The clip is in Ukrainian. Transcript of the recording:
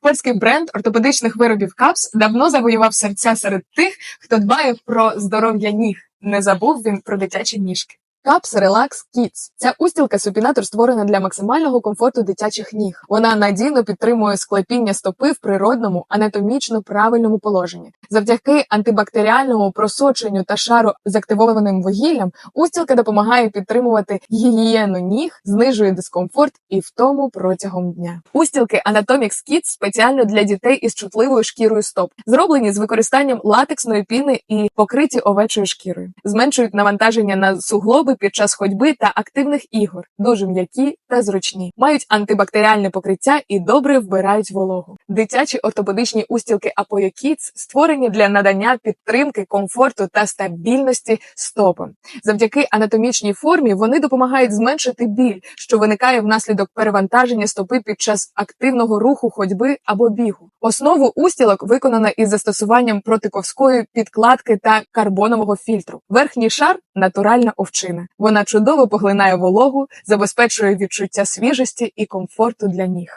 Польський бренд ортопедичних виробів Капс давно завоював серця серед тих, хто дбає про здоров'я ніг. Не забув він про дитячі ніжки. Капс Relax Kids. Ця устілка супінатор створена для максимального комфорту дитячих ніг. Вона надійно підтримує склепіння стопи в природному, анатомічно правильному положенні. Завдяки антибактеріальному просоченню та шару з активованим вугіллям устілка допомагає підтримувати гігієну ніг, знижує дискомфорт і втому протягом дня. Устілки Anatomics Kids спеціально для дітей із чутливою шкірою стоп, зроблені з використанням латексної піни і покриті овечою шкірою, зменшують навантаження на суглоби під час ходьби та активних ігор, дуже м'які та зручні, мають антибактеріальне покриття і добре вбирають вологу. Дитячі ортопедичні устілки Apoyo Kids створені для надання підтримки, комфорту та стабільності стопам. Завдяки анатомічній формі вони допомагають зменшити біль, що виникає внаслідок перевантаження стопи під час активного руху ходьби або бігу. Основу устілок виконана із застосуванням протиковської підкладки та карбонового фільтру. Верхній шар натуральна овчина. Вона чудово поглинає вологу, забезпечує відчуття свіжості і комфорту для ніг.